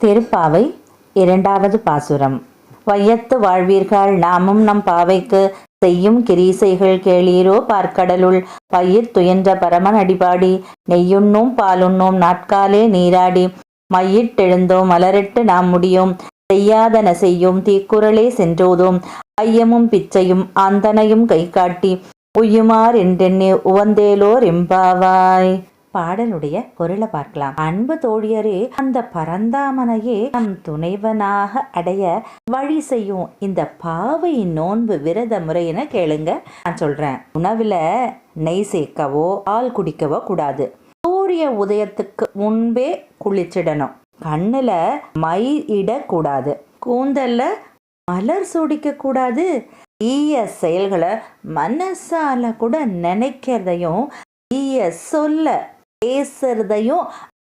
திருப்பாவை இரண்டாவது பாசுரம். வையத்து வாழ்வீர்கள் நாமும் நம் பாவைக்கு செய்யும் கிரீசைகள் கேளீரோ பார்க்கடலுள். பயிர் துயன்ற பரமன் அடிபாடி நெய்யுண்ணும் பாலுண்ணும் நாட்காலே நீராடி. மையிட்டெழுந்தோம் மலரிட்டு நாம் முடியும் செய்யாதன செய்யும் தீக்குறளே சென்றோதும். ஐயமும் பிச்சையும் ஆந்தனையும் கை காட்டி உய்யுமார் என்றெண்ணே உவந்தேலோர் எம்பாவாய். பாடலுடைய பொருளை பார்க்கலாம். அன்பு தோழியரே அந்த பரந்தாமனையே நம் துணைவனாக அடைய வழி செய்யும் இந்த பாவை நோன்பு விரத முறையின கேளுங்க. நான் சொல்றேன். உணவுல நெய் சேர்க்கவோ பால் குடிக்கவோ கூடாது. சூரிய உதயத்துக்கு முன்பே குளிச்சிடணும். கண்ணுல மை இடக்கூடாது. கூந்தல்ல மலர் சூடிக்க கூடாது. தீய செயல்களை மனசால கூட நினைக்கிறதையும் தீய சொல்ல பேசுறதையும்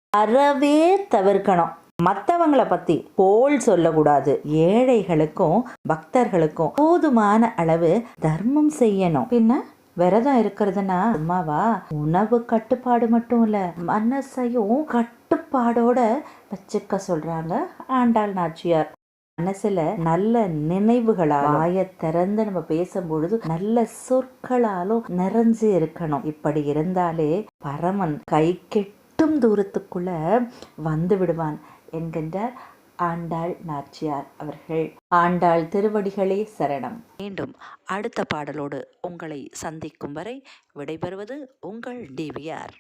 அறவே தவிர்க்கணும். மற்றவங்களை பத்தி போல் சொல்லக்கூடாது. ஏழைகளுக்கும் பக்தர்களுக்கும் போதுமான அளவு தர்மம் செய்யணும். பின்ன விரதம் இருக்கிறதுனா அம்மாவா உணவு கட்டுப்பாடு மட்டும் இல்ல மனசையும் கட்டுப்பாடோட வச்சுக்க சொல்றாங்க ஆண்டாள் நாச்சியார். மனசுல நல்ல நினைவுகளால் வாய திறந்து நம்ம பேசும்பொழுது நல்ல சொற்களாலும் நிறைஞ்சு இருக்கணும். இப்படி இருந்தாலே பரமன் கை கெட்டும் தூரத்துக்குள்ள வந்து விடுவான் என்கின்ற ஆண்டாள் நாச்சியார் அவர்கள். ஆண்டாள் திருவடிகளே சரணம். மீண்டும் அடுத்த பாடலோடு உங்களை சந்திக்கும் வரை விடைபெறுவது உங்கள் டிவிஆர்